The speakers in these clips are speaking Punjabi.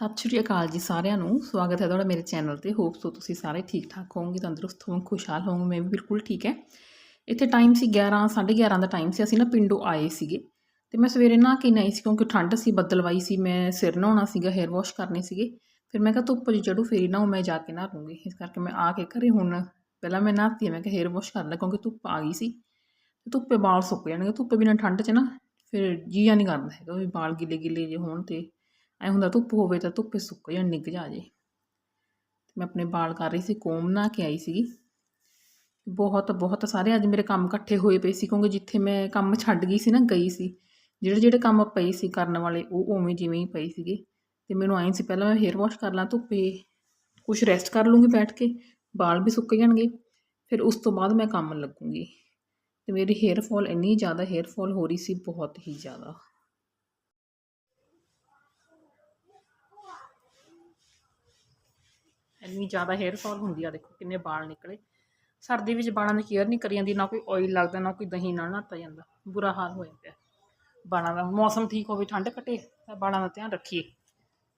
ਸਤਿ ਸ਼੍ਰੀ ਅਕਾਲ ਜੀ ਸਾਰਿਆਂ ਨੂੰ। ਸਵਾਗਤ ਹੈ ਤੁਹਾਡਾ ਮੇਰੇ ਚੈਨਲ ਤੇ। ਹੋਪ ਸੋ ਤੁਸੀਂ ਸਾਰੇ ਠੀਕ ਠਾਕ ਹੋਵੋਗੇ, ਤੰਦਰੁਸਤ ਹੋਵੋਗੇ, ਖੁਸ਼ਹਾਲ ਹੋਵੋਗੇ। ਮੈਂ ਵੀ ਬਿਲਕੁਲ ਠੀਕ ਹੈ। ਇੱਥੇ ਟਾਈਮ ਸੀ 11 11:30 ਦਾ ਟਾਈਮ ਸੀ। ਅਸੀਂ ਨਾ ਪਿੰਡੋਂ ਆਏ ਸੀਗੇ। ਤੇ ਮੈਂ ਸਵੇਰੇ ਨਹਾ ਕੇ ਨਹੀਂ ਸੀ ਕਿਉਂਕਿ ਠੰਡ ਸੀ ਬੱਦਲਵਾਈ ਸੀ। ਮੈਂ ਸਿਰ ਨਹਾਉਣਾ ਸੀਗਾ ਹੇਅਰ ਵਾਸ਼ ਕਰਨੇ ਸੀਗੇ। ਫਿਰ ਮੈਂ ਕਿਹਾ ਧੁੱਪ ਜੀ ਚੜੂ ਫੇਰੀ ਨਾ ਮੈਂ ਜਾ ਕੇ ਨਹਾ ਲੂੰਗੀ ਇਸ ਕਰਕੇ ਮੈਂ ਆ ਕੇ ਘਰੇ ਹੁਣ ਪਹਿਲਾਂ ਮੈਂ ਨਹਾਤੀ ਮੈਂ ਕਿਹਾ ਹੇਅਰ ਵਾਸ਼ ਕਰ ਲੈ ਕਿਉਂਕਿ ਧੁੱਪ ਆ ਗਈ ਸੀ। ਤੇ ਧੁੱਪੇ ਵਾਲ ਸੁੱਕ ਜਾਣਗੇ। ਧੁੱਪ ਬਿਨਾਂ ਠੰਡ 'ਚ ਨਾ ਫਿਰ ਜੀਆ ਨਹੀਂ ਕਰਦਾ ਹੈਗਾ। ਵੀ ਵਾਲ ਗਿੱਲੇ ਗਿੱਲੇ ਜੇ ਹੋਣ ਤੇ ਐ ਹੁੰਦਾ ਧੁੱਪ ਹੋਵੇ ਤਾਂ ਧੁੱਪੇ ਸੁੱਕ ਜਾਣ, ਨਿੱਘ ਜਾ ਜੇ। ਮੈਂ ਆਪਣੇ ਵਾਲ ਕਰ ਰਹੀ ਸੀ, ਕੋਮ ਨਾ ਕੇ ਆਈ ਸੀਗੀ। ਬਹੁਤ ਬਹੁਤ ਸਾਰੇ ਅੱਜ ਮੇਰੇ ਕੰਮ ਇਕੱਠੇ ਹੋਏ ਪਏ ਸੀ, ਕਿਉਂਕਿ ਜਿੱਥੇ ਮੈਂ ਕੰਮ ਛੱਡ ਗਈ ਸੀ ਨਾ, ਗਈ ਸੀ। ਜਿਹੜੇ ਜਿਹੜੇ ਕੰਮ ਪਏ ਸੀ ਕਰਨ ਵਾਲੇ, ਉਹ ਉਵੇਂ ਜਿਵੇਂ ਹੀ ਪਏ ਸੀਗੇ। ਤੇ ਮੈਨੂੰ ਆਈ ਸੀ, ਪਹਿਲਾਂ ਮੈਂ ਹੇਅਰ ਵਾਸ਼ ਕਰ ਲਾਂ ਧੁੱਪੇ ਕੁਝ ਰੈਸਟ ਕਰ ਲੂੰਗੀ ਬੈਠ ਕੇ ਵਾਲ ਵੀ ਸੁੱਕ ਜਾਣਗੇ। ਫਿਰ ਉਸ ਤੋਂ ਬਾਅਦ ਮੈਂ ਕੰਮ ਲੱਗੂੰਗੀ। ਤੇ ਮੇਰੀ ਹੇਅਰ ਫਾਲ ਇੰਨੀ ਜ਼ਿਆਦਾ ਹੇਅਰ ਫਾਲ ਹੋ ਰਹੀ ਸੀ, ਬਹੁਤ ਹੀ ਜ਼ਿਆਦਾ। ਇੰਨੀ ਜ਼ਿਆਦਾ ਹੇਅਰ ਫਾਲ ਹੁੰਦੀ ਆ, ਦੇਖੋ ਕਿੰਨੇ ਵਾਲ ਨਿਕਲੇ। ਸਰਦੀ ਵਿੱਚ ਬਾਲਾਂ ਦੀ ਕੇਅਰ ਨਹੀਂ ਕਰੀ ਜਾਂਦੀ, ਨਾ ਕੋਈ ਆਇਲ ਲੱਗਦਾ, ਨਾ ਕੋਈ ਦਹੀਂ ਨਾਲ ਨਹਾਤਾ ਜਾਂਦਾ। ਬੁਰਾ ਹਾਲ ਹੋਇਆ ਪਿਆ। ਬਾਲਾਂ ਦਾ ਮੌਸਮ ਠੀਕ ਹੋਵੇ, ਠੰਡ ਘਟੇ, ਤਾਂ ਬਾਲਾਂ ਦਾ ਧਿਆਨ ਰੱਖੀਏ।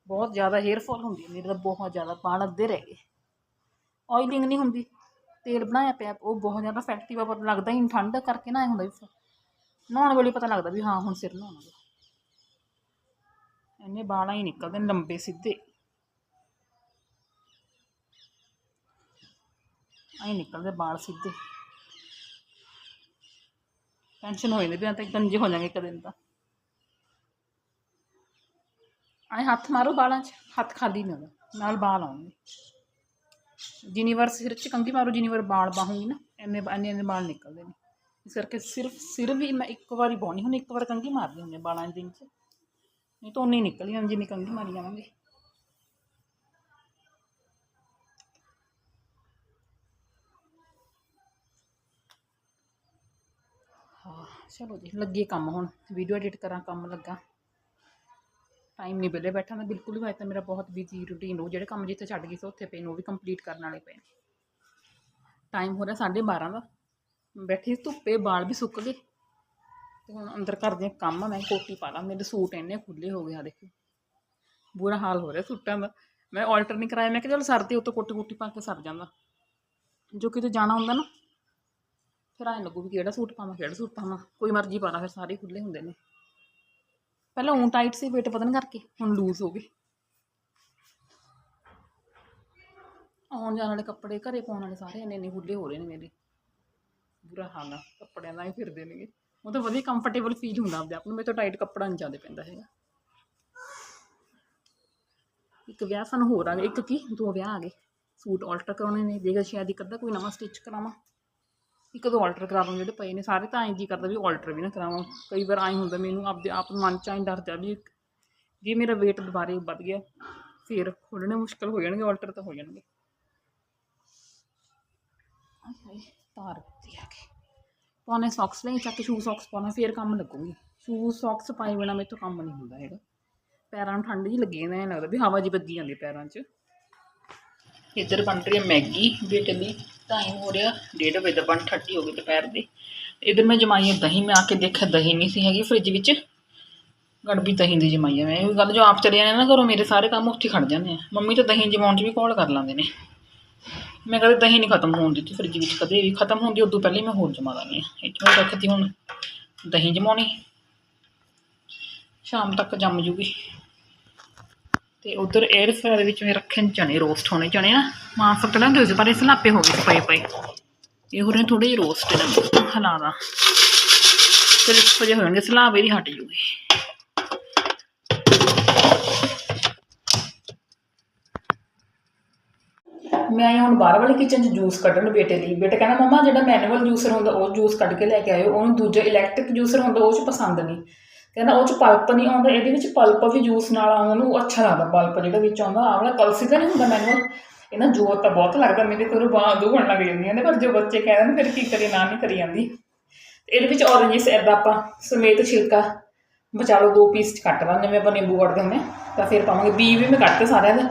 ਬਹੁਤ ਜ਼ਿਆਦਾ ਹੇਅਰ ਫਾਲ ਹੁੰਦੀ ਹੈ ਮੇਰੇ ਤਾਂ ਬਹੁਤ ਜ਼ਿਆਦਾ ਬਾਲ ਅੱਧੇ ਰਹਿ ਗਏ। ਆਇਲਿੰਗ ਨਹੀਂ ਹੁੰਦੀ, ਤੇਲ ਬਣਾਇਆ ਪਿਆ, ਉਹ ਬਹੁਤ ਜ਼ਿਆਦਾ ਫੈਕਟਿਵ ਆ ਪਰ ਲੱਗਦਾ ਹੀ ਨਹੀਂ ਠੰਡ ਕਰਕੇ ਨਾ ਐ ਹੁੰਦਾ ਵੀ ਨਹਾਉਣ ਵੇਲੇ ਪਤਾ ਲੱਗਦਾ ਵੀ ਹਾਂ, ਹੁਣ ਸਿਰ ਨਹਾਉਣਾ ਇੰਨੇ ਬਾਲਾਂ ਹੀ ਨਿਕਲਦੇ ਲੰਬੇ ਸਿੱਧੇ। ਆਈ ਨਿਕਲਦੇ ਬਾਲ ਸਿੱਧੇ। ਟੈਨਸ਼ਨ ਹੋ ਜਾਂਦੀ ਪਿਆ ਤਾਂ ਗੰਜੇ ਹੋ ਜਾਣਗੇ ਇੱਕ ਦਿਨ ਤਾਂ। ਆਏ ਹੱਥ ਮਾਰੋ ਬਾਲਾਂ 'ਚ, ਹੱਥ ਖਾਲੀ ਨਾ ਨਾਲ ਬਾਲ ਆਉਣਗੇ। ਜਿੰਨੀ ਵਾਰ ਸਿਰ 'ਚ ਕੰਘੀ ਮਾਰੋ ਜਿੰਨੀ ਵਾਰ ਬਾਲ ਬਾਹੂਗੀ ਨਾ ਇੰਨੇ ਇੰਨੇ ਇੰਨੇ ਬਾਲ ਨਿਕਲਦੇ ਨੇ। ਇਸ ਕਰਕੇ ਸਿਰਫ, ਸਿਰ ਵੀ ਮੈਂ ਇੱਕ ਵਾਰੀ ਪਾਉਣੀ ਹੁਣ ਇੱਕ ਵਾਰ ਕੰਘੀ ਮਾਰਦੀ ਹੁੰਦੀ ਬਾਲਾਂ ਦੇ ਦਿਨ 'ਚ। ਨਹੀਂ ਤਾਂ ਉਨੀ ਨਿਕਲ ਜਾਣ ਜਿੰਨੀ ਕੰਘੀ ਮਾਰੀ ਜਾਵਾਂਗੇ। ਹਾਂ, ਚਲੋ ਜੀ, ਲੱਗੇ ਕੰਮ ਹੁਣ। ਵੀਡੀਓ ਐਡਿਟ ਕਰਾਂ, ਕੰਮ ਲੱਗਾ। ਟਾਈਮ ਨਹੀਂ ਵਿਹਲੇ ਬੈਠਾ ਮੈਂ ਬਿਲਕੁਲ ਵੀ। ਅੱਜ ਤਾਂ ਮੇਰਾ ਬਹੁਤ ਬਿਜ਼ੀ ਰੂਟੀਨ ਉਹ, ਜਿਹੜੇ ਕੰਮ ਜਿੱਥੇ ਛੱਡ ਗਈ ਸੀ, ਉੱਥੇ ਪਏ ਨੇ, ਉਹ ਵੀ ਕੰਪਲੀਟ ਕਰਨ ਵਾਲੇ ਪਏ ਨੇ। ਟਾਈਮ ਹੋ ਰਿਹਾ 12:30 ਦਾ। ਬੈਠੀ ਧੁੱਪੇ ਬਾਲ ਵੀ ਸੁੱਕ ਗਏ। ਤੇ ਹੁਣ ਅੰਦਰ ਕਰਦੇ ਕੰਮ, ਮੈਂ ਕੋਟੀ ਪਾ ਲਾਂ, ਮੇਰੇ ਸੂਟ ਇੰਨੇ ਖੁੱਲੇ ਹੋ ਗਏ ਆ, ਦੇਖੋ। ਬੁਰਾ ਹਾਲ ਹੋ ਰਿਹਾ ਸੂਟਾਂ ਦਾ। ਮੈਂ ਆਲਟਰ ਨਹੀਂ ਕਰਾਇਆ, ਮੈਂ ਕਿਹਾ ਚਲ ਸਰਦੇ ਉੱਤੇ ਕੋਟੀ ਕੋਟੀ ਪਾ ਕੇ ਸਰ ਜਾਂਦਾ। ਜੋ ਕਿਤੇ ਜਾਣਾ ਹੁੰਦਾ ਨਾ ਫਿਰ ਐਂ ਲੱਗੂ ਵੀ ਕਿਹੜਾ ਸੂਟ ਪਾਵਾਂ, ਕਿਹੜਾ ਸੂਟ ਪਾਵਾਂ। ਕੋਈ ਮਰਜ਼ੀ ਪਾ ਫਿਰ ਸਾਰੇ ਖੁੱਲੇ ਹੁੰਦੇ ਨੇ। ਪਹਿਲਾਂ ਉਂ ਟਾਈਟ ਸੀ ਵੇਟ ਵਧਣ ਕਰਕੇ, ਹੁਣ ਲੂਜ਼ ਹੋ ਗਏ। ਆਉਣ ਜਾਣ ਵਾਲੇ ਕੱਪੜੇ ਘਰੇ ਪਾਉਣ ਵਾਲੇ ਸਾਰੇ ਇੰਨੇ ਇੰਨੇ ਖੁੱਲੇ ਹੋ ਰਹੇ ਨੇ ਮੇਰੇ। ਬੁਰਾ ਹਾਲ ਆ, ਕੱਪੜਿਆਂ ਦਾ ਹੀ ਫਿਰਦੇ ਨੇਗੇ। ਉਹ ਤਾਂ ਵਧੀਆ ਕੰਫਰਟੇਬਲ ਫੀਲ ਹੁੰਦਾ ਆਪਦੇ ਆਪ ਨੂੰ, ਮੇਰੇ ਤੋਂ ਟਾਈਟ ਕੱਪੜਾ ਨਹੀਂ ਜਾਂਦੇ ਪੈਂਦਾ ਹੈਗਾ। ਇੱਕ ਵਿਆਹ ਸਾਨੂੰ ਹੋਰ ਆ ਗਏ ਇੱਕ ਕੀ, ਦੋ ਵਿਆਹ ਆ ਗਏ। ਸੂਟ ਆਲਟਰ ਕਰਾਉਣੇ ਨੇ ਜੇਕਰ ਸ਼ਾਇਦ ਇੱਕ ਅੱਧਾ, ਕੋਈ ਨਵਾਂ ਸਟਿਚ ਕਰਾਵਾਂ। ਕਿ ਕਦੋਂ ਆਲਟਰ ਕਰਾ ਲਵਾਂ ਜਿਹੜੇ ਪਏ ਨੇ, ਸਾਰੇ ਤਾਂ ਐਂ ਜੀ ਕਰਦਾ ਵੀ ਆਲਟਰ ਵੀ ਨਾ ਕਰਾਵਾਂ। ਕਈ ਵਾਰ ਐਂ ਹੁੰਦਾ ਮੈਨੂੰ ਆਪਦੇ ਆਪ ਮਨ ਚ ਐਂ ਡਰਦਾ ਵੀ ਜੇ ਮੇਰਾ weight ਦੁਬਾਰੇ ਵੱਧ ਗਿਆ, ਫਿਰ ਖੋਲਣੇ ਮੁਸ਼ਕਲ ਹੋ ਜਾਣਗੇ ਆਲਟਰ ਤਾਂ ਹੋ ਜਾਣਗੇ। ਆਏ ਹਾਏ, ਤਾਰ ਦਿੱਤੀ ਆ ਕੇ। ਪਾਉਣੇ ਸੌਕਸ ਲਈ ਚੱਕ ਸ਼ੂ ਸੌਕਸ ਪਾਉਣਾ, ਫਿਰ ਕੰਮ ਲੱਗੂਗੀ। ਸ਼ੂ ਸੌਕਸ ਪਾਏ ਬਿਨਾ ਮੇਰੇ ਤੋਂ ਕੰਮ ਨਹੀਂ ਹੁੰਦਾ ਹੈਗਾ। ਪੈਰਾਂ ਨੂੰ ਠੰਡ ਜੀ ਲੱਗੀ ਜਾਂਦਾ, ਐਂ ਲੱਗਦਾ ਵੀ ਹਵਾ ਜੀ ਵੱਜੀ ਜਾਂਦੀ ਪੈਰਾਂ 'ਚ। ਇੱਧਰ ਬਣ ਰਹੀ ਹੈ ਮੈਗੀ ਬੇਟੇ ਲਈ ਟਾਈਮ ਹੋ ਰਿਹਾ, ਡੇਢ ਵਜੇ ਦਾ ਬਣ 30 ਹੋ ਗਈ ਦੁਪਹਿਰ ਦੇ। ਇੱਧਰ ਮੈਂ ਜਮਾਈ ਹੈ ਦਹੀਂ, ਮੈਂ ਆ ਕੇ ਦੇਖਿਆ ਦਹੀਂ ਨਹੀਂ ਸੀ ਹੈਗੀ ਫ੍ਰਿਜ ਵਿੱਚ। ਗੜਬੀ ਦਹੀਂ ਦੀ ਜਮਾਈ ਹੈ ਮੈਂ। ਇਹ ਗੱਲ ਜੋ ਆਪ ਚਲੇ ਜਾਂਦੇ ਨਾ ਘਰੋਂ, ਮੇਰੇ ਸਾਰੇ ਕੰਮ ਉੱਥੇ ਹੀ ਖੜ ਜਾਂਦੇ ਆ। ਮੰਮੀ ਤਾਂ ਦਹੀਂ ਜਮਾਉਣ 'ਚ ਵੀ ਕਾਲ ਕਰ ਲੈਂਦੇ ਨੇ। ਮੈਂ ਕਦੇ ਦਹੀਂ ਨਹੀਂ ਖਤਮ ਹੋਣ ਦਿੱਤੀ ਫ੍ਰਿਜ ਵਿੱਚ, ਕਦੇ ਵੀ ਖਤਮ ਹੁੰਦੀ ਉਦੋਂ ਪਹਿਲਾਂ ਹੀ ਮੈਂ ਹੋਰ ਜਮਾ ਦਾਂਗੀ ਇੱਥੋਂ ਰੱਖਦੀ ਹੁਣ ਦਹੀਂ ਜਮਾਉਣੀ। ਸ਼ਾਮ ਤੱਕ ਜੰਮ ਜੂਗੀ। ਤੇ ਉਧਰ 에ਅਰ ਫਰਾਇਰ ਵਿੱਚ ਮੈਂ ਰੱਖੇ ਨੇ ਚਨੇ ਰੋਸਟ ਹੋਣੇ ਚਨੇ ਨਾ ਮਾਂ ਸਭ ਤੋਂ ਲੈਂਦੇ ਪਰ ਇਹ ਸਲਾਪੇ ਹੋ ਗਏ ਪਏ ਪਏ। ਇਹ ਹੋ ਰਹੇ ਥੋੜੇ ਜਿਹੇ ਰੋਸਟ ਨੇ, ਹਲਾ ਦਾ। ਫਿਰ ਇਸ ਹੋ ਜਾਣਗੇ ਸਲਾਬ ਇਹਦੀ ਹਟ ਜੂਗੀ। ਮੈਂ ਆਈ ਹੁਣ ਬਾਹਰ ਵਾਲੀ ਕਿਚਨ 'ਚ ਜੂਸ ਕੱਢਣ ਬੇਟੇ ਲਈ। ਬੇਟਾ ਕਹਿੰਦਾ, ਮਮਾ, ਜਿਹੜਾ ਮੈਨੂਅਲ ਜੂਸਰ ਹੁੰਦਾ, ਉਹ ਜੂਸ ਕੱਢ ਕੇ ਲੈ ਕੇ ਆਇਓ। ਉਹਨੂੰ ਦੂਜਾ ਇਲੈਕਟ੍ਰਿਕ ਜੂਸਰ ਹੁੰਦਾ, ਉਹ 'ਚ ਪਸੰਦ ਨਹੀਂ। ਕਹਿੰਦਾ ਉਹ 'ਚ ਪਲਪ ਨਹੀਂ ਆਉਂਦਾ ਇਹਦੇ ਵਿੱਚ ਪਲਪ ਵੀ ਜੂਸ ਨਾਲ ਆਉਂਦਾ ਉਹਨੂੰ ਅੱਛਾ ਲੱਗਦਾ ਪਲਪ ਜਿਹੜਾ ਵਿੱਚ ਆਉਂਦਾ ਆਹ ਵਾਲਾ ਕਲਸੀ ਤਾਂ ਨਹੀਂ ਹੁੰਦਾ ਮੈਨੂਅਲ ਇਹ ਨਾ ਜ਼ੋਰ ਤਾਂ ਬਹੁਤ ਲੱਗਦਾ ਮੇਰੇ ਕੋਲ ਬਾਹਾਂ ਦੁਖਣ ਲੱਗ ਜਾਂਦੀਆਂ ਨੇ ਪਰ ਜੋ ਬੱਚੇ ਕਹਿ ਦਿੰਦੇ ਫਿਰ ਕੀ ਕਰੇ ਨਾ ਨਹੀਂ ਕਰੀ ਜਾਂਦੀ। ਇਹਦੇ ਵਿੱਚ ਔਰੰਜਸ ਐਦਾਂ ਆਪਾਂ ਸਮੇਤ ਛਿਲਕਾ ਵਿਚਾਲੋ ਦੋ ਪੀਸ 'ਚ ਕੱਟ ਲਾਂ ਮੈਂ ਆਪਾਂ ਨਿੰਬੂ ਕੱਟਦੇ ਦਿੰਦੇ ਹਾਂ, ਤਾਂ ਫਿਰ ਪਾਵਾਂਗੇ ਬੀ ਵੀ ਮੈਂ ਕੱਟਤੇ ਸਾਰਿਆਂ ਦੇ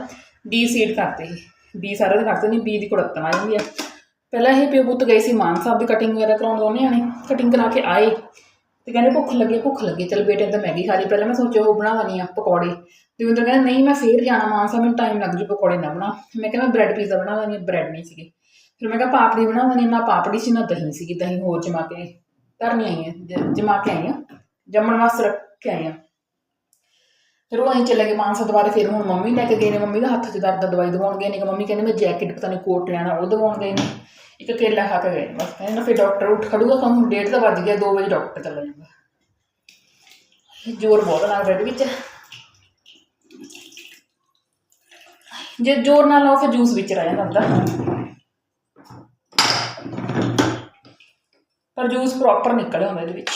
ਬੀ ਸੀਡ ਕਰਤੇ ਬੀ ਸਾਰਿਆਂ ਦੇ ਕੱਟਤੇ ਨਹੀਂ ਬੀ ਦੀ ਕੁੜੱਤਣ ਆ ਜਾਂਦੀ ਆ। ਪਹਿਲਾਂ ਇਹ ਪਿਓ ਪੁੱਤ ਗਏ ਸੀ ਮਾਨ ਸਾਹਿਬ ਦੀ ਕਟਿੰਗ ਵਗੈਰਾ ਕਰਾਉਣ ਦੋਨੇ ਆਣੇ ਕਟਿੰਗ ਕਰਾ ਕੇ ਆਏ। ਤੇ ਕਹਿੰਦੇ ਭੁੱਖ ਲੱਗੀ ਭੁੱਖ ਲੱਗੀ, ਚਲ ਬੇਟੇ ਤਾਂ ਮੈਗੀ ਖਾ ਲਈ। ਪਹਿਲਾਂ ਮੈਂ ਸੋਚਿਆ, ਉਹ ਬਣਾ ਲੈਣੀ ਆ ਪਕੌੜੇ। ਦਵਿੰਦਰ ਕਹਿੰਦਾ, ਨਹੀਂ, ਮੈਂ ਫੇਰ ਜਾਣਾ ਮਾਨਸਾ, ਮੈਨੂੰ ਟਾਈਮ ਲੱਗ ਜੂ ਪਕੌੜੇ ਨਾ ਬਣਾ ਮੈਂ ਕਿਹਾ, ਮੈਂ ਬ੍ਰੈਡ ਪੀਜ਼ਾ ਬਣਾ ਬ੍ਰੈਡ ਨਹੀਂ ਸੀਗੇ। ਫਿਰ ਮੈਂ ਕਿਹਾ, ਪਾਪੜੀ ਬਣਾ ਦਾਂਗੀ ਨਾ ਪਾਪੜੀ ਸੀ ਨਾ, ਦਹੀਂ ਸੀਗੀ, ਦਹੀਂ ਹੋਰ ਜਮਾ ਕੇ ਧਰਨੀ ਆਈ ਹੈ ਜਮਾ ਕੇ ਆਈ ਹਾਂ ਜੰਮਣ ਵਾਸਤੇ ਰੱਖ ਕੇ ਆਈ ਹਾਂ ਫਿਰ ਉਹ ਅਸੀਂ ਚਲੇ ਗਏ ਮਾਨਸਾ ਦੁਬਾਰੇ ਫਿਰ ਹੁਣ ਮੰਮੀ ਲੈ ਕੇ ਗਏ ਨੇ। ਮੰਮੀ ਦਾ ਹੱਥ 'ਚ ਦਰਦ ਦਵਾਈ ਦਵਾਉਣ ਗਏ ਨੇ। ਕਿ ਮੰਮੀ ਕਹਿੰਦੇ, ਮੈਂ ਜੈਕਟ ਪਤਾ ਨਹੀਂ ਕੋਟ ਲੈਣਾ, ਉਹ ਦਵਾਉਣ ਗਏ ਨੇ। ਇੱਕ ਕੇਲਾ ਖਾ ਕੇ ਗਏ ਨੇ ਬਸ, ਕਹਿੰਦੇ ਨਾ ਫਿਰ ਡਾਕਟਰ ਉੱਠ ਖੜੂਗਾ, ਕੰਮ ਡੇਢ ਤਾਂ ਵੱਜ ਗਿਆ 2 ਵਜੇ ਡਾਕਟਰ ਚਲਾ ਜਾਂਦਾ ਜ਼ੋਰ ਬਹੁਤ ਲੱਗਦਾ ਇਹਦੇ ਵਿੱਚ। ਜੇ ਜ਼ੋਰ ਨਾਲ ਲਾਓ ਫਿਰ ਜੂਸ ਵਿੱਚ ਰਹਿ ਜਾਂਦਾ ਅੰਦਰ ਪਰ ਜੂਸ ਪ੍ਰੋਪਰ ਨਿਕਲਿਆ ਹੁੰਦਾ ਇਹਦੇ ਵਿੱਚ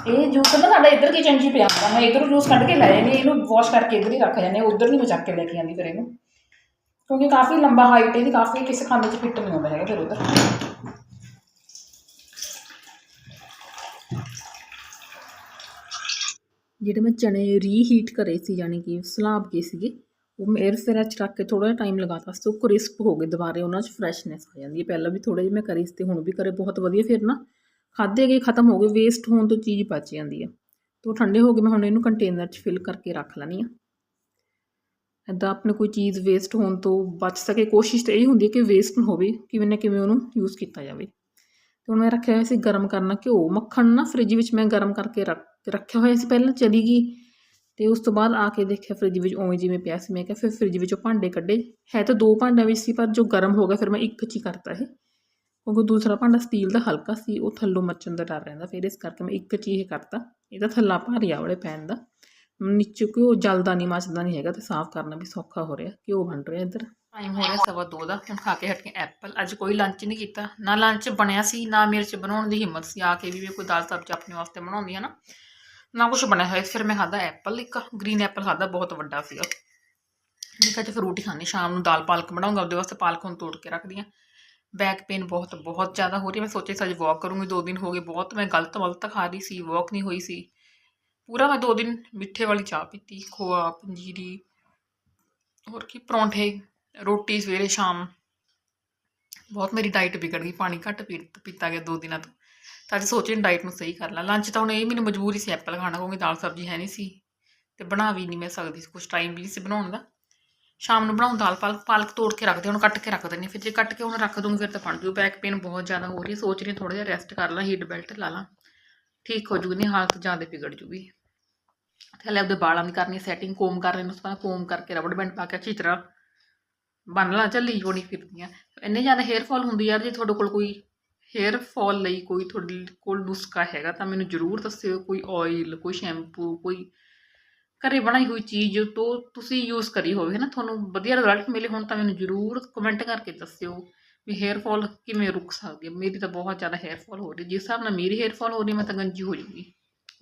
ਇਹ ਜੂਸ ਨਾ ਸਾਡਾ ਇੱਧਰ ਕਿਚਨ 'ਚ ਹੀ ਪਿਆ ਹੁੰਦਾ। ਮੈਂ ਇੱਧਰੋਂ ਜੂਸ ਕੱਢ ਕੇ ਲੈ ਜਾਂਦੀ ਹਾਂ, ਇਹਨੂੰ ਵਾਸ਼ ਕਰਕੇ ਇੱਧਰ ਹੀ ਰੱਖ ਜਾਂਦੇ ਹਾਂ, ਨਹੀਂ ਮੈਂ ਚੱਕ ਕੇ ਲੈ ਕੇ ਆਉਂਦੀ ਫਿਰ ਇਹਨੂੰ। ਕਿਉਂਕਿ ਕਾਫੀ ਲੰਬਾ ਹਾਈਟ ਇਹਦੀ ਕਾਫੀ ਕਿਸੇ ਖਾਨੇ 'ਚ ਫਿੱਟ ਨਹੀਂ ਹੁੰਦਾ ਹੈਗਾ ਫਿਰ ਉੱਧਰ। ਜਿਹੜੇ ਮੈਂ ਚਨੇ ਰੀਹੀਟ ਕਰੇ ਸੀ ਯਾਨੀ ਕਿ ਸਲਾਬ ਕੇ ਸੀਗੇ ਉਹ ਮੈਂ 에ਅਰ ਫਰਾਇਰ 'ਚ ਰੱਖ ਕੇ ਥੋੜਾ ਜਿਹਾ ਟਾਈਮ ਲਗਾਤਾ ਸੀ ਉਹ ਕ੍ਰਿਸਪ ਹੋ ਗਏ ਦੁਬਾਰੇ ਉਹਨਾਂ 'ਚ ਫਰੈਸ਼ਨੈਸ ਆ ਜਾਂਦੀ ਹੈ। ਪਹਿਲਾਂ ਵੀ ਥੋੜੇ ਜਿਹੇ ਮੈਂ ਕਰੀ ਸੀ ਤੇ ਹੁਣ ਵੀ ਕਰੇ ਬਹੁਤ ਵਧੀਆ ਫਿਰ ਨਾ। ਖਾਧੇ ਗਏ ਖਤਮ ਹੋ ਗਏ ਵੇਸਟ ਹੋਣ ਤੋਂ ਚੀਜ਼ ਬਚ ਜਾਂਦੀ ਹੈ। ਤੇ ਉਹ ਠੰਡੇ ਹੋ ਗਏ ਮੈਂ ਹੁਣ ਇਹਨੂੰ ਕੰਟੇਨਰ 'ਚ ਫਿਲ ਕਰਕੇ ਰੱਖ ਲੈਣੀ ਆ ਇੱਦਾਂ ਆਪਣੇ ਕੋਈ ਚੀਜ਼ ਵੇਸਟ ਹੋਣ ਤੋਂ ਬਚ ਸਕੇ, ਕੋਸ਼ਿਸ਼ ਤਾਂ ਇਹ ਹੁੰਦੀ ਹੈ ਕਿ ਵੇਸਟ ਨਾ ਹੋਵੇ, ਕਿਵੇਂ ਨਾ ਕਿਵੇਂ ਉਹਨੂੰ ਯੂਜ਼ ਕੀਤਾ ਜਾਵੇ। ਤੇ ਹੁਣ ਮੈਂ ਰੱਖਿਆ ਹੋਇਆ ਸੀ ਗਰਮ ਕਰਨਾ ਘਿਓ, ਮੱਖਣ ਨਾ ਫ੍ਰਿਜ ਵਿੱਚ ਮੈਂ ਗਰਮ ਕਰਕੇ ਰੱਖ, ਰੱਖਿਆ ਹੋਇਆ ਸੀ ਪਹਿਲਾਂ ਚਲੀ ਗਈ। ਤੇ ਉਸ ਤੋਂ ਬਾਅਦ ਆ ਕੇ ਦੇਖਿਆ ਫ੍ਰਿਜ ਵਿੱਚ ਉਵੇਂ ਜਿਵੇਂ ਪਿਆ ਸੀ, ਮੈਂ ਕਿਹਾ ਫਿਰ ਫ੍ਰਿਜ ਵਿੱਚੋਂ ਭਾਂਡੇ ਕੱਢੇ। ਹੈ ਤਾਂ ਦੋ ਭਾਂਡਿਆਂ ਵਿੱਚ ਸੀ, ਪਰ ਜੋ ਗਰਮ ਹੋ ਗਿਆ, ਫਿਰ ਮੈਂ ਇੱਕ 'ਚ ਹੀ ਕਰਤਾ ਇਹ। ਕਿਉਂਕਿ ਦੂਸਰਾ ਭਾਂਡਾ ਸਟੀਲ ਦਾ ਹਲਕਾ ਸੀ, ਉਹ ਥੱਲੋਂ ਮੱਚਣ ਦਾ ਡਰ ਰਹਿੰਦਾ। ਫਿਰ ਇਸ ਕਰਕੇ ਮੈਂ ਇੱਕ ਚੀਜ਼ ਕਰਤਾ ਇਹਦਾ ਥੱਲਾ ਭਾਰੀ ਆ ਵਾਲੇ ਪੈਨ ਦਾ। ਨੀਚੇ ਘਿਓ ਜਲਦਾ ਨਹੀਂ ਮੱਚਦਾ ਨਹੀਂ ਹੈਗਾ ਤੇ ਸਾਫ਼ ਕਰਨਾ ਵੀ ਸੌਖਾ ਹੋ ਰਿਹਾ। ਘਿਓ ਬਣ ਰਿਹਾ ਇੱਧਰ। ਟਾਈਮ ਹੋ ਰਿਹਾ ਸਵਾ ਦੋ ਦਾ, ਹੁਣ ਖਾ ਕੇ ਹਟ ਕੇ ਐਪਲ ਅੱਜ ਕੋਈ ਲੰਚ ਨਹੀਂ ਕੀਤਾ। ਨਾ ਲੰਚ ਬਣਿਆ ਸੀ, ਨਾ ਮੇਰੇ ਚ ਬਣਾਉਣ ਦੀ ਹਿੰਮਤ ਸੀ। ਆ ਕੇ ਵੀ ਵੀ ਕੋਈ ਦਾਲ ਸਬਜ਼ੀ ਆਪਣੇ ਵਾਸਤੇ ਬਣਾਉਂਦੀ ਆ ਨਾ ਨਾ ਕੁਝ ਬਣਿਆ ਹੋਇਆ। ਫਿਰ ਮੈਂ ਖਾਦਾ ਐਪਲ ਇੱਕ। ਗ੍ਰੀਨ ਐਪਲ ਖਾਦਾ ਬਹੁਤ ਵੱਡਾ ਸੀਗਾ। ਮੈਂ ਕਿਹਾ ਅੱਜ ਫਰੂਟ ਹੀ ਖਾਣੀ ਸ਼ਾਮ ਨੂੰ ਦਾਲ ਪਾਲਕ ਬਣਾਉਂਗਾ, ਉਹਦੇ ਵਾਸਤੇ ਪਾਲਕ ਹੁਣ ਤੋੜ ਕੇ ਰੱਖਦੀ ਆ ਬੈਕ ਪੇਨ ਬਹੁਤ ਬਹੁਤ ਜ਼ਿਆਦਾ ਹੋ ਰਹੀ ਹੈ। ਮੈਂ ਸੋਚਿਆ ਸੀ ਅੱਜ ਵਾਕ ਕਰੂੰਗੀ, ਦੋ ਦਿਨ ਹੋ ਗਏ ਬਹੁਤ। ਮੈਂ ਗਲਤ ਵਲਤ ਖਾ ਰਹੀ ਸੀ ਵਾਕ ਨਹੀਂ ਹੋਈ ਸੀ। ਪੂਰਾ ਮੈਂ ਦੋ ਦਿਨ ਮਿੱਠੇ ਵਾਲੀ ਚਾਹ ਪੀਤੀ, ਖੋਆ, ਪੰਜੀਰੀ, ਹੋਰ ਕੀ, ਪਰੌਂਠੇ, ਰੋਟੀ ਸਵੇਰੇ ਸ਼ਾਮ। ਬਹੁਤ ਮੇਰੀ ਡਾਈਟ ਵਿਗੜ ਗਈ, ਪਾਣੀ ਘੱਟ ਪੀ, ਪੀਤਾ ਗਿਆ ਦੋ ਦਿਨਾਂ ਤੋਂ। ਤਾਂ ਅੱਜ ਸੋਚਿਆ ਰਹੀ ਡਾਈਟ ਨੂੰ ਸਹੀ ਕਰ ਲਾਂ। ਲੰਚ ਤਾਂ ਹੁਣ ਇਹ ਮੈਨੂੰ ਮਜਬੂਰੀ ਸੀ ਐਪਲ ਖਾਣਾ, ਕਿਉਂਕਿ ਦਾਲ ਸਬਜ਼ੀ ਹੈ ਨਹੀਂ ਸੀ। ਤੇ ਬਣਾ ਵੀ ਨਹੀਂ ਮੈਂ ਸਕਦੀ ਸੀ ਕੁਝ ਟਾਈਮ ਵੀ ਨਹੀਂ ਸੀ ਬਣਾਉਣ ਦਾ। ਸ਼ਾਮ ਨੂੰ ਬਣਾਉਂ ਦਾਲ ਪਾਲਕ ਪਾਲਕ ਤੋੜ ਕੇ ਰੱਖਦੇ ਹੁਣ ਕੱਟ ਕੇ ਰੱਖ ਦਿੰਦੀ ਹਾਂ। ਫਿਰ ਜੇ ਕੱਟ ਕੇ ਹੁਣ ਰੱਖ ਦੂੰਗੀ ਫਿਰ ਤਾਂ ਬਣ ਜੂ। ਬੈਕ ਪੇਨ ਬਹੁਤ ਜ਼ਿਆਦਾ ਹੋ ਰਹੀ ਹੈ, ਸੋਚ ਰਹੀ ਥੋੜਾ ਜਿਹਾ ਰੈਸਟ ਕਰ ਲਾਂ ਹੀਟ ਬੈਲਟ ਲਾ ਲਾਂ। ਠੀਕ ਹੋ ਜੂਗੀ, ਨਹੀਂ ਹਾਲਤ ਜ਼ਿਆਦਾ ਵਿਗੜ ਜੂਗੀ। ਤੇ ਹਲੇ ਉਹਦੇ ਬਾਲਾਂ ਦੀ ਕਰਨੀ ਸੈਟਿੰਗ ਕੋਮ ਕਰ ਰਹੇ ਉਸ ਤੋਂ ਕੋਮ ਕਰਕੇ ਰਬੜ ਬੈਂਡ ਪਾ ਕੇ ਅੱਛੀ ਤਰ੍ਹਾਂ ਬੰਨ ਲਾ, ਚੱਲੀ ਜੋਣੀ ਫਿਰਦੀਆਂ ਇੰਨੇ ਜ਼ਿਆਦਾ ਹੇਅਰ ਫਾਲ ਹੁੰਦੀ ਯਾਰ ਜੇ ਤੁਹਾਡੇ ਕੋਲ ਕੋਈ ਹੇਅਰ ਫਾਲ ਲਈ ਕੋਈ ਤੁਹਾਡੇ ਕੋਲ ਨੁਸਖਾ ਹੈਗਾ, ਤਾਂ ਮੈਨੂੰ ਜ਼ਰੂਰ ਦੱਸਿਓ। ਕੋਈ ਆਇਲ ਕੋਈ ਸ਼ੈਂਪੂ ਕੋਈ ਘਰੇ ਬਣਾਈ ਹੋਈ ਚੀਜ਼ ਤੋਂ ਤੁਸੀਂ ਯੂਜ਼ ਕਰੀ ਹੋਵੇ ਹੈ ਨਾ ਤੁਹਾਨੂੰ ਵਧੀਆ ਰਿਜ਼ਲਟ ਮਿਲੇ, ਹੋਣ ਤਾਂ ਮੈਨੂੰ ਜ਼ਰੂਰ ਕਮੈਂਟ ਕਰਕੇ ਦੱਸਿਓ ਵੀ ਹੇਅਰ ਫਾਲ ਕਿਵੇਂ ਰੁਕ ਸਕਦੀ ਹੈ। ਮੇਰੀ ਤਾਂ ਬਹੁਤ ਜ਼ਿਆਦਾ ਹੇਅਰ ਫਾਲ ਹੋ ਰਹੀ ਜਿਸ ਹਿਸਾਬ ਨਾਲ ਮੇਰੀ ਹੇਅਰ ਫਾਲ ਹੋ ਰਹੀ ਮੈਂ ਤਾਂ ਗੰਜੀ ਹੋ ਜਾਊਗੀ।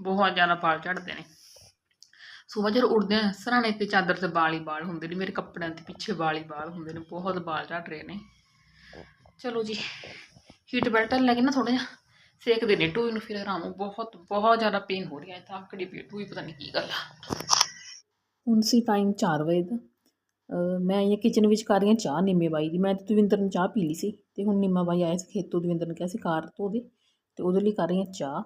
ਬਹੁਤ ਜ਼ਿਆਦਾ ਵਾਲ ਝੜਦੇ ਨੇ। ਸੁਬਾਹ ਜਦੋਂ ਉੱਠਦੇ ਆ ਸਰਾਣੇ ਤੇ ਚਾਦਰ ਤੇ ਵਾਲ ਹੀ ਵਾਲ ਹੁੰਦੇ ਨੇ, ਮੇਰੇ ਕੱਪੜਿਆਂ ਤੇ ਪਿੱਛੇ ਵਾਲ ਹੀ ਵਾਲ ਹੁੰਦੇ ਨੇ, ਬਹੁਤ ਵਾਲ ਝੜ ਰਹੇ ਨੇ। ਚਲੋ ਜੀ ਹੀਟ ਬੈਲਟ ਲੱਗੇ ਨਾ ਥੋੜਾ ਜਿਹਾ। ਸੇਕਦੇ ਨੇ, ਟੂਈ ਨੂੰ ਫਿਰ ਆਰਾਮ ਬਹੁਤ ਬਹੁਤ ਜ਼ਿਆਦਾ ਪੇਨ ਹੋ ਰਿਹਾ ਹੈ ਤਾਂ ਆਕੜੀ ਪੀ ਟੂਈ ਪਤਾ ਨਹੀਂ ਕੀ ਗੱਲ ਆ। ਹੁਣ ਸੀ ਟਾਈਮ 4 ਵਜੇ ਦਾ। ਮੈਂ ਇਹ ਕਿਚਨ ਵਿੱਚ ਕਰ ਰਹੀ ਹਾਂ ਚਾਹ ਨਿੰਮੇ ਬਾਈ ਦੀ। ਮੈਂ ਤੇ ਦਵਿੰਦਰ ਨੂੰ ਚਾਹ ਪੀ ਲਈ ਸੀ ਤੇ ਹੁਣ ਨਿੰਮਾ ਬਾਈ ਆਇਆ ਸੀ ਖੇਤੋਂ, ਦਵਿੰਦਰ ਨੇ ਕਿਹਾ ਸੀ ਕਾਰ ਧੋ ਦੇ ਤੇ ਉਹਦੇ ਲਈ ਕਰ ਰਹੀ ਹਾਂ ਚਾਹ।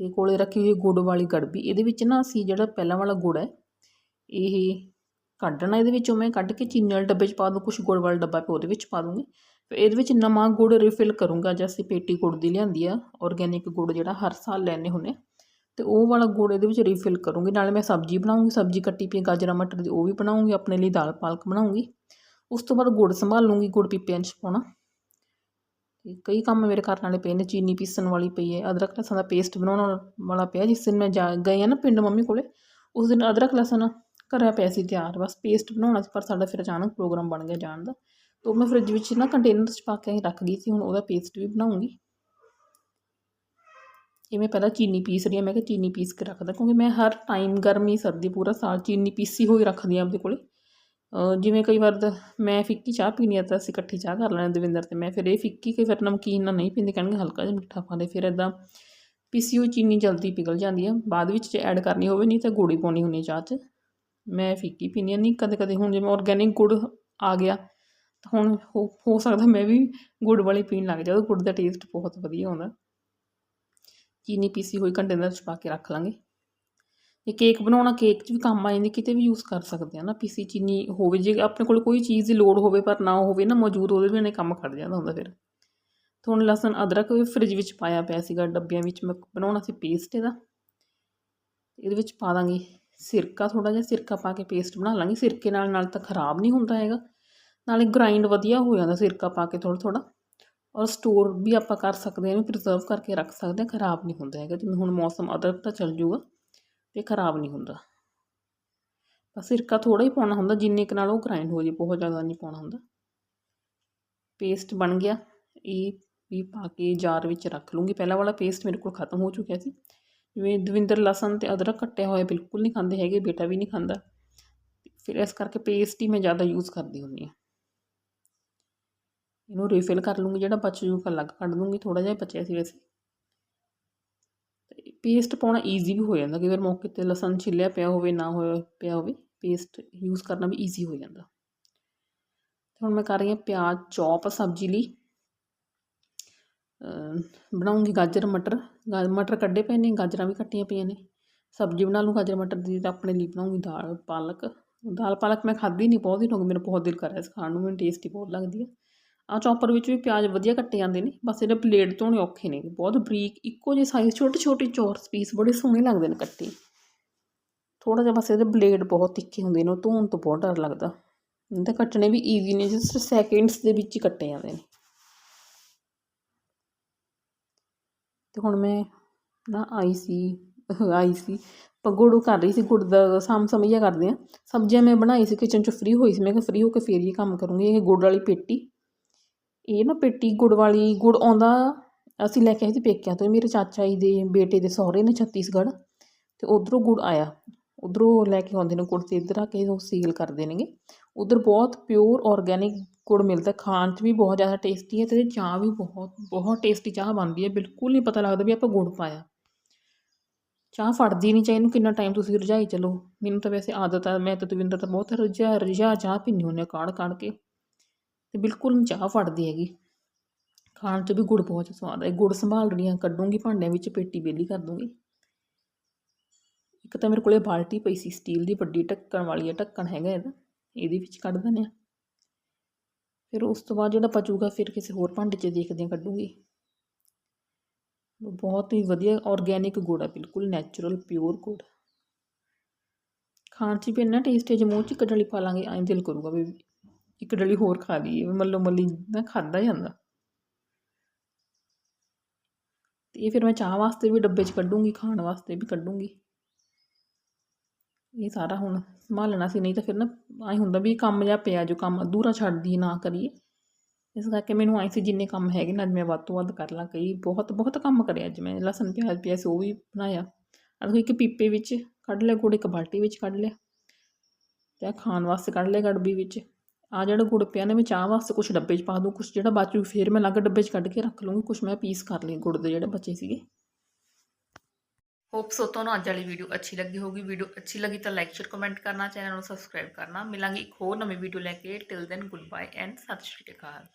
ਤੇ ਕੋਲੇ ਰੱਖੀ ਹੋਈ ਗੁੜ ਵਾਲੀ ਗੜਬੀ ਇਹਦੇ ਵਿੱਚ ਨਾ ਅਸੀਂ ਜਿਹੜਾ ਪਹਿਲਾਂ ਵਾਲਾ ਗੁੜ ਹੈ, ਇਹ ਕੱਢਣਾ ਇਹਦੇ ਵਿੱਚੋਂ ਮੈਂ ਕੱਢ ਕੇ ਚੀਨੀ ਵਾਲੇ ਡੱਬੇ 'ਚ ਪਾ ਦੂੰ, ਕੁਛ ਗੁੜ ਵਾਲਾ ਡੱਬਾ ਪਿਆ ਉਹਦੇ ਵਿੱਚ ਪਾ ਦੂੰਗੀ। ਫਿਰ ਇਹਦੇ ਵਿੱਚ ਨਵਾਂ ਗੁੜ ਰਿਫਿਲ ਕਰੂੰਗਾ ਜੇ ਅਸੀਂ ਪੇਟੀ ਗੁੜ ਦੀ ਲਿਆਂਦੀ ਆ ਆਰਗੈਨਿਕ ਗੁੜ ਜਿਹੜਾ ਹਰ ਸਾਲ ਲੈਣੇ ਹੁੰਦੇ ਤੇ ਉਹ ਵਾਲਾ ਗੁੜ ਇਹਦੇ ਵਿੱਚ ਰੀਫਿਲ ਕਰੂੰਗੀ। ਨਾਲੇ ਮੈਂ ਸਬਜ਼ੀ ਬਣਾਉਂਗੀ, ਸਬਜ਼ੀ ਕੱਟੀ ਪਈ ਗਾਜਰਾਂ, ਮਟਰ ਦੀ ਉਹ ਵੀ ਬਣਾਉਂਗੀ, ਆਪਣੇ ਲਈ ਦਾਲ ਪਾਲਕ ਬਣਾਉਂਗੀ। ਉਸ ਤੋਂ ਬਾਅਦ ਗੁੜ ਸੰਭਾਲ ਲੂੰਗੀ ਗੁੜ ਪੀਪਿਆਂ 'ਚ ਪਾਉਣਾ। ਤੇ ਕਈ ਕੰਮ ਮੇਰੇ ਕਰਨ ਵਾਲੇ ਪਏ ਨੇ, ਚੀਨੀ ਪੀਸਣ ਵਾਲੀ ਪਈ ਹੈ, ਅਦਰਕ ਲਸਣ ਦਾ ਪੇਸਟ ਬਣਾਉਣ ਵਾਲਾ ਪਿਆ, ਜਿਸ ਦਿਨ ਮੈਂ ਜਾ ਗਈ ਆ ਨਾ ਪਿੰਡ ਮੰਮੀ ਕੋਲੇ, ਉਸ ਦਿਨ ਅਦਰਕ, ਲਸਣ ਘਰਿਆ ਪਿਆ ਸੀ ਤਿਆਰ, ਬਸ ਪੇਸਟ ਬਣਾਉਣਾ ਸੀ, ਪਰ ਸਾਡਾ ਫਿਰ ਅਚਾਨਕ ਪ੍ਰੋਗਰਾਮ ਬਣ ਗਿਆ ਜਾਣ ਦਾ। ਤੋਂ ਮੈਂ ਫ੍ਰਿਜ ਵਿੱਚ ਨਾ ਕੰਟੇਨਰ 'ਚ ਪਾ ਕੇ ਰੱਖ ਗਈ ਸੀ, ਹੁਣ ਉਹਦਾ ਪੇਸਟ ਵੀ ਬਣਾਉਂਗੀ। ਜਿਵੇਂ ਪਹਿਲਾਂ ਚੀਨੀ ਪੀਸ ਰਹੀ ਹਾਂ, ਮੈਂ ਕਿਹਾ ਚੀਨੀ ਪੀਸ ਕੇ ਰੱਖਦਾ, ਕਿਉਂਕਿ ਮੈਂ ਹਰ ਟਾਈਮ ਗਰਮੀ, ਸਰਦੀ ਪੂਰਾ ਸਾਲ ਚੀਨੀ ਪੀਸੀ ਹੋਈ ਰੱਖਦੀ ਹਾਂ ਆਪਦੇ ਕੋਲੇ। ਜਿਵੇਂ ਕਈ ਵਾਰ ਮੈਂ ਫਿੱਕੀ ਚਾਹ ਪੀਣੀ ਆ ਤਾਂ ਅਸੀਂ ਇਕੱਠੀ ਚਾਹ ਕਰ ਲੈਣੇ ਦਵਿੰਦਰ ਤੇ, ਮੈਂ ਫਿਰ ਇਹ ਫਿੱਕੀ ਕਈ ਵਾਰ ਨਮਕੀਨ ਨਾਲ ਨਹੀਂ ਪੀਂਦੇ, ਕਹਿਣਗੇ ਹਲਕਾ ਜਿਹਾ ਮਿੱਠਾ ਪਾਉਂਦੇ ਫਿਰ ਇਦਾਂ ਪੀਸੀ ਹੋਈ ਚੀਨੀ ਜਲਦੀ ਪਿਘਲ ਜਾਂਦੀ ਆ, ਬਾਅਦ ਵਿੱਚ ਜੇ ਐਡ ਕਰਨੀ ਹੋਵੇ ਨਹੀਂ ਤਾਂ ਗੁੜ ਹੀ ਪਾਉਣੀ ਹੁੰਦੀ ਚਾਹ 'ਚ। ਮੈਂ ਫਿੱਕੀ ਪੀਂਦੀ ਹਾਂ, ਨਹੀਂ ਕਦੇ ਕਦੇ ਹੁਣ ਜਿਵੇਂ ਆਰਗੈਨਿਕ ਗੁੜ ਆ ਗਿਆ ਹੁਣ ਹੋ ਹੋ ਸਕਦਾ ਮੈਂ ਵੀ ਗੁੜ ਵਾਲੀ ਪੀਣ ਲੱਗ ਜਾ ਗੁੜ ਦਾ ਟੇਸਟ ਬਹੁਤ ਵਧੀਆ ਆਉਂਦਾ। ਚੀਨੀ ਪੀਸੀ ਹੋਈ ਕੰਟੇਨਰ 'ਚ ਪਾ ਕੇ ਰੱਖ ਲਾਂਗੇ। ਇਹ ਕੇਕ ਬਣਾਉਣਾ ਕੇਕ 'ਚ ਵੀ ਕੰਮ ਆ ਜਾਂਦੀ, ਕਿਤੇ ਵੀ ਯੂਜ਼ ਕਰ ਸਕਦੇ ਆ ਨਾ, ਪੀਸੀ ਚੀਨੀ ਹੋਵੇ, ਜੇ ਆਪਣੇ ਕੋਲ ਕੋਈ ਚੀਜ਼ ਦੀ ਲੋੜ ਹੋਵੇ, ਪਰ ਨਾ ਹੋਵੇ ਨਾ ਮੌਜੂਦ, ਉਹਦੇ ਵੀ ਨੇ ਕੰਮ ਖੜ ਜਾਂਦਾ ਹੁੰਦਾ ਫਿਰ। ਤੇ ਹੁਣ ਲਸਣ, ਅਦਰਕ ਵੀ ਫ੍ਰਿਜ ਵਿੱਚ ਪਾਇਆ ਪਿਆ ਸੀਗਾ, ਡੱਬਿਆਂ ਵਿੱਚ ਮੈਂ ਬਣਾਉਣਾ ਸੀ ਪੇਸਟ ਇਹਦਾ। ਇਹਦੇ ਵਿੱਚ ਪਾ ਦਾਂਗੇ, ਸਿਰਕਾ ਥੋੜਾ ਜਿਹਾ, ਸਿਰਕਾ ਪਾ ਕੇ ਪੇਸਟ ਬਣਾ ਲਾਂਗੇ, ਸਿਰਕੇ ਨਾਲ ਨਾਲ ਤਾਂ ਖਰਾਬ ਨਹੀਂ ਹੁੰਦਾ ਹੈਗਾ। ਨਾਲੇ ਗ੍ਰਾਈਂਡ ਵਧੀਆ ਹੋ ਜਾਂਦਾ, ਸਿਰਕਾ ਪਾ ਕੇ ਥੋੜਾ ਥੋੜਾ ਔਰ ਸਟੋਰ ਵੀ ਆਪਾਂ ਕਰ ਸਕਦੇ ਹਾਂ ਇਹਨੂੰ ਪ੍ਰੀਜ਼ਰਵ ਕਰਕੇ ਰੱਖ ਸਕਦੇ ਹਾਂ, ਖਰਾਬ ਨਹੀਂ ਹੁੰਦਾ ਹੈਗਾ। ਜਿਵੇਂ ਹੁਣ ਮੌਸਮ ਅਦਰਕ ਤਾਂ ਚੱਲ ਜੂਗਾ, ਤੇ ਖਰਾਬ ਨਹੀਂ ਹੁੰਦਾ। ਬਸ ਸਿਰਕਾ ਥੋੜਾ ਹੀ ਪਾਉਣਾ ਹੁੰਦਾ, ਜਿੰਨੇ ਕੁ ਨਾਲ ਉਹ ਗ੍ਰਾਈਂਡ ਹੋ ਜੇ, ਬਹੁਤ ਜ਼ਿਆਦਾ ਨਹੀਂ ਪਾਉਣਾ ਹੁੰਦਾ। ਪੇਸਟ ਬਣ ਗਿਆ, ਇਹ ਵੀ ਪਾ ਕੇ ਜਾਰ ਵਿੱਚ ਰੱਖ ਲੂੰਗੀ। ਪਹਿਲਾਂ ਵਾਲਾ ਪੇਸਟ ਮੇਰੇ ਕੋਲ ਖਤਮ ਹੋ ਚੁੱਕਿਆ ਸੀ। ਜਿਵੇਂ ਦਵਿੰਦਰ ਲਸਣ ਤੇ ਅਦਰਕ ਕੱਟਿਆ ਹੋਇਆ ਬਿਲਕੁਲ ਨਹੀਂ ਖਾਂਦੇ ਹੈਗੇ, ਬੇਟਾ ਵੀ ਨਹੀਂ ਖਾਂਦਾ। ਫਿਰ ਇਸ ਕਰਕੇ ਪੇਸਟ ਹੀ ਮੈਂ ਜ਼ਿਆਦਾ ਯੂਜ਼ ਕਰਦੀ ਹੁੰਦੀ ਹਾਂ। ਇਹਨੂੰ ਰੀਫਿਲ ਕਰ ਲੂੰਗੀ, ਜਿਹੜਾ ਬਚ ਜੂਗਾ ਅਲੱਗ ਕੱਢ ਦੂੰਗੀ ਥੋੜਾ ਜਿਹਾ ਬਚਿਆ ਸੀ ਵੈਸੇ। ਤੇ ਪੇਸਟ ਪਾਉਣਾ ਈਜ਼ੀ ਵੀ ਹੋ ਜਾਂਦਾ, ਕਈ ਵਾਰ ਮੌਕੇ ਤੇ ਲਸਣ ਛਿੱਲਿਆ ਪਿਆ ਹੋਵੇ, ਨਾ ਹੋਇਆ ਪਿਆ ਹੋਵੇ ਪੇਸਟ ਯੂਜ਼ ਕਰਨਾ ਵੀ ਈਜ਼ੀ ਹੋ ਜਾਂਦਾ। ਹੁਣ ਮੈਂ ਕਰ ਰਹੀ ਹਾਂ ਪਿਆਜ਼ ਚੌਪ ਸਬਜ਼ੀ ਲਈ। ਬਣਾਉਂਗੀ ਗਾਜਰ, ਮਟਰ। ਗਾ, ਮਟਰ ਕੱਢੇ ਪਏ ਨੇ, ਗਾਜਰਾਂ ਵੀ ਕੱਟੀਆਂ ਪਈਆਂ ਨੇ। ਸਬਜ਼ੀ ਬਣਾ ਲੂੰ, ਗਾਜਰ, ਮਟਰ ਦੀ ਤਾਂ ਆਪਣੇ ਲਈ ਬਣਾਉਂਗੀ ਦਾਲ, ਪਾਲਕ। ਦਾਲ, ਪਾਲਕ ਮੈਂ ਖਾਧੀ ਨਹੀਂ ਬਹੁਤ ਦਿਨ ਹੋ ਗਏ ਮੇਰਾ ਬਹੁਤ ਦਿਲ ਕਰ ਰਿਹਾ ਇਸ ਖਾਣ ਨੂੰ, ਮੈਨੂੰ ਟੇਸਟੀ ਬਹੁਤ ਲੱਗਦੀ ਹੈ ਆ ਚੌਪਰ ਵਿੱਚ ਵੀ ਪਿਆਜ਼ ਵਧੀਆ ਕੱਟੇ ਜਾਂਦੇ ਨੇ, ਬਸ ਇਹਦੇ ਬਲੇਡ ਧੋਣੇ ਔਖੇ ਨੇ, ਬਹੁਤ ਬਰੀਕ, ਇੱਕੋ ਜਿਹੇ ਸਾਈਜ਼ ਛੋਟੇ ਛੋਟੇ ਚੌਰਸ ਪੀਸ ਬੜੇ ਸੋਹਣੇ ਲੱਗਦੇ ਨੇ ਕੱਟੇ। ਥੋੜਾ ਜਿਹਾ ਬਸ ਇਹਦੇ ਬਲੇਡ ਬਹੁਤ ਤਿੱਖੇ ਹੁੰਦੇ ਨੇ, ਉਹ ਧੋਣ ਤੋਂ ਬਹੁਤ ਡਰ ਲੱਗਦਾ। ਇਹਦੇ ਕੱਟਣੇ ਵੀ ਈਜ਼ੀ ਨੇ ਜਸਟ ਸੈਕਿੰਡਸ ਦੇ ਵਿੱਚ ਹੀ ਕੱਟੇ ਜਾਂਦੇ ਨੇ। ਤੇ ਹੁਣ ਮੈਂ ਨਾ ਆਈ ਸੀ ਆਈ ਸੀ ਗੁੜ ਕਰ ਰਹੀ ਸੀ, ਗੁੜ ਦਾ ਸਾਮ ਸਮਝਿਆ ਕਰਦੇ ਆ। ਸਬਜ਼ੀਆਂ ਮੈਂ ਬਣਾਈ ਸੀ ਕਿਚਨ 'ਚ ਫ੍ਰੀ ਹੋਈ ਸੀ, ਮੈਂ ਕਿਹਾ ਫ੍ਰੀ ਹੋ ਕੇ ਫੇਰ ਇਹ ਕੰਮ ਕਰੂੰਗੀ, ਇਹ ਗੁੜ ਵਾਲੀ ਪੇਟੀ। ਇਹ ਨਾ ਪੇਟੀ ਗੁੜ ਵਾਲੀ ਗੁੜ ਆਉਂਦਾ, ਅਸੀਂ ਲੈ ਕੇ ਆਏ ਸੀ ਪੇਕਿਆਂ ਤੋਂ ਮੇਰੇ ਚਾਚਾ ਜੀ ਦੇ ਬੇਟੇ ਦੇ ਸਹੁਰੇ ਨੇ ਛੱਤੀਸਗੜ੍ਹ, ਤੇ ਉਧਰੋਂ ਗੁੜ ਆਇਆ। ਉਧਰੋਂ ਲੈ ਕੇ ਆਉਂਦੇ ਨੇ ਗੁੜ ਤੇ ਇੱਧਰ ਆ ਕੇ ਉਹ ਸੇਲ ਕਰਦੇ ਨੇਗੇ। ਉਧਰ ਬਹੁਤ ਪਿਓਰ ਆਰਗੈਨਿਕ ਗੁੜ ਮਿਲਦਾ, ਖਾਣ 'ਚ ਵੀ ਬਹੁਤ ਜ਼ਿਆਦਾ ਟੇਸਟੀ ਹੈ ਤੇ ਚਾਹ ਵੀ ਬਹੁਤ ਬਹੁਤ ਟੇਸਟੀ ਚਾਹ ਬਣਦੀ ਹੈ, ਬਿਲਕੁਲ ਨਹੀਂ ਪਤਾ ਲੱਗਦਾ ਵੀ ਆਪਾਂ ਗੁੜ ਪਾਇਆ। ਚਾਹ ਫੜਦੀ ਨਹੀਂ ਚਾਹ ਇਹਨੂੰ ਕਿੰਨਾ ਟਾਈਮ ਤੁਸੀਂ ਰਝਾਈ ਚਲੋ ਮੈਨੂੰ ਤਾਂ ਵੈਸੇ ਆਦਤ ਆ, ਮੈਂ ਤਾਂ ਦਵਿੰਦਰ ਤਾਂ ਬਹੁਤ ਰਝਾ ਰਝਾ ਚਾਹ ਪੀਂਦੀ ਹੁੰਦੀ ਹਾਂ ਕਾੜ ਕਾੜ ਕੇ। ਤੇ ਬਿਲਕੁਲ ਚਾਹ ਫੜਦੀ ਹੈਗੀ। ਖਾਣ 'ਚ ਵੀ ਗੁੜ ਬਹੁਤ ਸਵਾਦ ਹੈ ਗੁੜ ਸੰਭਾਲ ਰਹੀਆਂ ਕੱਢੂੰਗੀ ਭਾਂਡਿਆਂ ਵਿੱਚ, ਪੇਟੀ ਬੇਲੀ ਕਰ ਦੂੰਗੀ। ਇੱਕ ਤਾਂ ਮੇਰੇ ਕੋਲੇ ਬਾਲਟੀ ਪਈ ਸੀ, ਸਟੀਲ ਦੀ ਵੱਡੀ ਢੱਕਣ ਵਾਲੀ ਹੈ ਢੱਕਣ ਹੈਗਾ ਇਹਦਾ, ਇਹਦੇ ਵਿੱਚ ਕੱਢ ਦਿੰਦੇ ਆ ਫਿਰ ਉਸ ਤੋਂ ਬਾਅਦ ਜਿਹੜਾ ਪਚੂਗਾ, ਫਿਰ ਕਿਸੇ ਹੋਰ ਭਾਂਡੇ 'ਚ ਦੇਖਦੇ ਹਾਂ, ਕੱਢੂਗੀ। ਬਹੁਤ ਹੀ ਵਧੀਆ ਆਰਗੈਨਿਕ ਗੁੜ ਆ, ਬਿਲਕੁਲ ਨੈਚੁਰਲ ਪਿਓਰ ਗੁੜ। ਖਾਣ 'ਚ ਵੀ ਇੰਨਾ ਟੇਸਟ ਹੈ, ਜੇ ਮੂੰਹ 'ਚ ਇੱਕ ਡਲੀ ਪਾ ਲਾਂਗੇ, ਐਂ ਦਿਲ ਕਰੂਗਾ ਵੀ ਇੱਕ ਡਲੀ ਹੋਰ ਖਾ ਲਈਏ ਮੱਲੋ ਮੱਲੀ ਨਾ ਖਾਦਾ ਜਾਂਦਾ। ਤੇ ਇਹ ਫਿਰ ਮੈਂ ਚਾਹ ਵਾਸਤੇ ਵੀ ਡੱਬੇ 'ਚ ਕੱਢੂੰਗੀ, ਖਾਣ ਵਾਸਤੇ ਵੀ ਕੱਢੂੰਗੀ। ਇਹ ਸਾਰਾ ਹੁਣ ਸੰਭਾਲਣਾ ਸੀ, ਨਹੀਂ ਤਾਂ ਫਿਰ ਨਾ ਐਂ ਹੁੰਦਾ ਵੀ ਕੰਮ ਜਾਂ ਪਿਆ ਜੋ ਕੰਮ ਅਧੂਰਾ ਛੱਡਦੀ ਨਾ ਕਰੀਏ। ਇਸ ਕਰਕੇ ਮੈਨੂੰ ਆਈ ਸੀ ਜਿੰਨੇ ਕੰਮ ਹੈਗੇ ਨਾ, ਅੱਜ ਮੈਂ ਵੱਧ ਤੋਂ ਵੱਧ ਕਰ ਲਾਂ, ਕਈ ਬਹੁਤ ਬਹੁਤ ਕੰਮ ਕਰਿਆ ਅੱਜ ਮੈਂ। ਲਸਣ, ਪਿਆਜ਼ ਪਿਆ ਸੀ ਉਹ ਵੀ ਬਣਾਇਆ। ਅਦ ਇੱਕ ਪੀਪੇ ਵਿੱਚ ਕੱਢ ਲਿਆ, ਗੁੜ ਇੱਕ ਬਾਲਟੀ ਵਿੱਚ ਕੱਢ ਲਿਆ। ਤੇ ਖਾਣ ਵਾਸਤੇ ਕੱਢ ਲਿਆ ਗੜਬੀ ਵਿੱਚ। ਆ ਜਿਹੜਾ ਗੁੜ ਪਿਆ ਨੇ, ਮੈਂ ਚਾਹ ਵਾਸਤੇ ਕੁਝ ਡੱਬੇ 'ਚ ਪਾ ਦੂੰ ਕੁਝ ਜਿਹੜਾ ਬਾਚੂ ਫਿਰ ਮੈਂ ਅਲੱਗ ਡੱਬੇ 'ਚ ਕੱਢ ਕੇ ਰੱਖ ਲੂੰਗੀ ਕੁਝ ਮੈਂ ਪੀਸ ਕਰ ਲਈ ਗੁੜ ਦੇ ਜਿਹੜੇ ਬਚੇ ਸੀਗੇ। ਹੋਪ ਸੋ ਤੁਹਾਨੂੰ ਅੱਜ ਵਾਲੀ ਵੀਡੀਓ ਅੱਛੀ ਲੱਗੀ ਹੋਗੀ ਵੀਡੀਓ ਅੱਛੀ ਲੱਗੀ ਤਾਂ ਲਾਈਕ ਸ਼ੇਅਰ ਕਮੈਂਟ ਕਰਨਾ ਚੈਨਲ ਨੂੰ ਸਬਸਕ੍ਰਾਈਬ ਕਰਨਾ। ਮਿਲਾਂਗੇ ਇੱਕ ਹੋਰ ਨਵੀਂ ਵੀਡੀਓ ਲੈ ਕੇ। Till then good bye and ਸਤਿ ਸ਼੍ਰੀ ਅਕਾਲ।